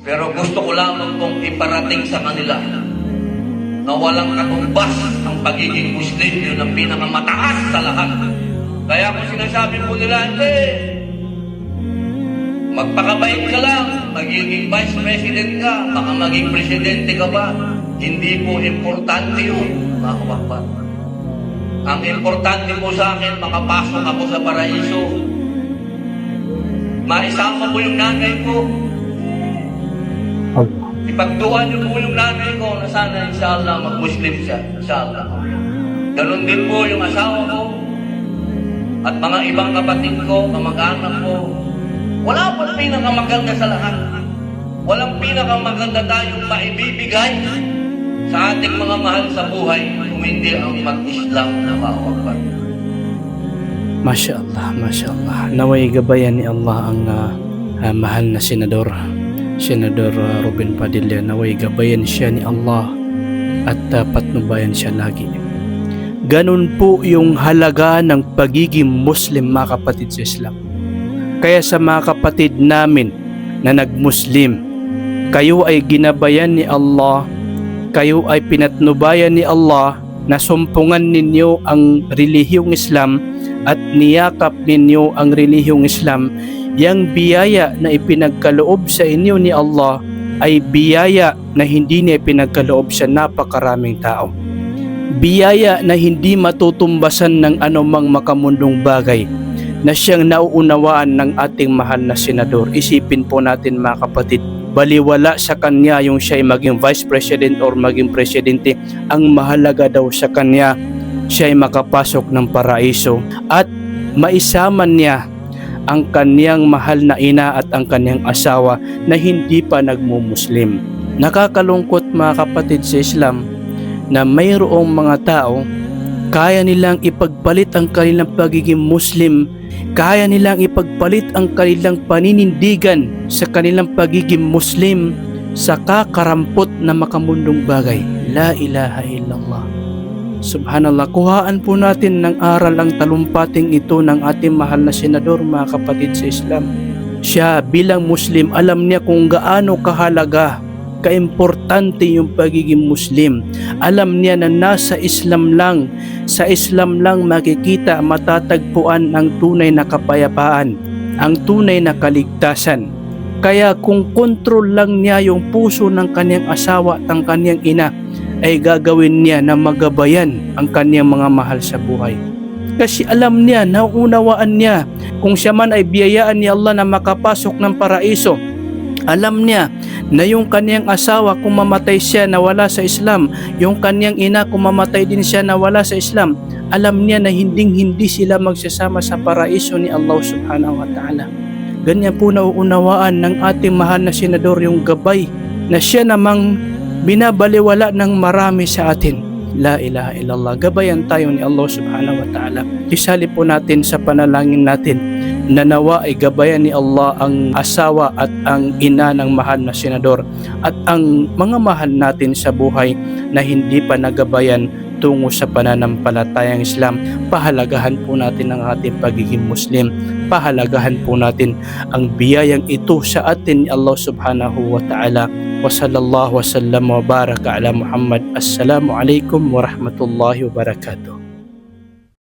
Pero gusto ko lamang pong iparating sa kanila na walang katumbas ang pagiging Muslim, yun ang pinakamataas sa lahat. Kaya kung sinasabi po nila, hindi, magpakabait ka lang, magiging vice president ka, baka maging presidente ka ba, hindi po importante yun, mga kapatid. Ang importante po sa akin, makapasok ako sa paraiso. Maisama po yung nanay ko. Ipagduan niyo po yung nanay ko na sana inshallah mag-Muslim siya. Inshallah. Ganon din po yung asawa ko at mga ibang kapatid ko, kamag-anak ko. Wala po pinakamaganda sa lahat. Walang pinakamaganda tayong maibibigay sa ating mga mahal sa buhay kung hindi ang mag-Islam na mawagpag. Masya Allah, Masya Allah. Naway gabayan ni Allah ang ah, ah, mahal na senador. Senador ah, Ruben Padilla. Naway gabayan siya ni Allah at uh, patnubayan siya lagi. Ganun po yung halaga ng pagiging Muslim mga kapatid sa Islam. Kaya sa mga kapatid namin na nag-Muslim, kayo ay ginabayan ni Allah, kayo ay pinatnubayan ni Allah na sumpungan ninyo ang relihiyong Islam at niyakap ninyo ang relihiyong Islam, yang biyaya na ipinagkaloob sa inyo ni Allah ay biyaya na hindi niya ipinagkaloob sa napakaraming tao. Biyaya na hindi matutumbasan ng anumang makamundong bagay na siyang nauunawaan ng ating mahal na senador. Isipin po natin mga kapatid, baliwala sa kanya yung siya ay maging vice president or maging presidente. Ang mahalaga daw sa kanya, siya ay makapasok ng paraiso at maisama niya ang kaniyang mahal na ina at ang kaniyang asawa na hindi pa nagmumuslim. Nakakalungkot mga kapatid sa Islam na mayroong mga tao kaya nilang ipagpalit ang kanilang pagiging Muslim, kaya nilang ipagpalit ang kanilang paninindigan sa kanilang pagiging Muslim sa kakarampot na makamundong bagay. La ilaha illallah. Subhanallah, kuhaan po natin ng aral ang talumpating ito ng ating mahal na senador mga kapatid sa Islam. Siya bilang Muslim alam niya kung gaano kahalaga, kaimportante yung pagiging Muslim. Alam niya na nasa Islam lang, sa Islam lang makikita matatagpuan ang tunay na kapayapaan, ang tunay na kaligtasan. Kaya kung kontrol lang niya yung puso ng kanyang asawa at ang kanyang ina, ay gagawin niya na magabayan ang kanyang mga mahal sa buhay. Kasi alam niya, nauunawaan niya, kung siya man ay biyayaan ni Allah na makapasok ng paraiso, alam niya na yung kanyang asawa kung mamatay siya na wala sa Islam, yung kanyang ina kung mamatay din siya na wala sa Islam, alam niya na hinding hindi sila magsasama sa paraiso ni Allah subhanahu wa ta'ala. Ganyan po nauunawaan ng ating mahal na senador yung gabay na siya namang binabaliwala ng marami sa atin. La ilaha illallah. Gabayan tayo ni Allah subhanahu wa ta'ala. Isali po natin sa panalangin natin na nawa ay gabayan ni Allah ang asawa at ang ina ng mahal na senador at ang mga mahal natin sa buhay na hindi pa nagabayan tungo sa pananampalatayang Islam. Pahalagahan po natin ang ating pagiging Muslim. Pahalagahan po natin ang biyayang ito sa atin ni Allah subhanahu wa ta'ala. وصلى الله وسلم وبارك على محمد. السلام عليكم ورحمة الله وبركاته.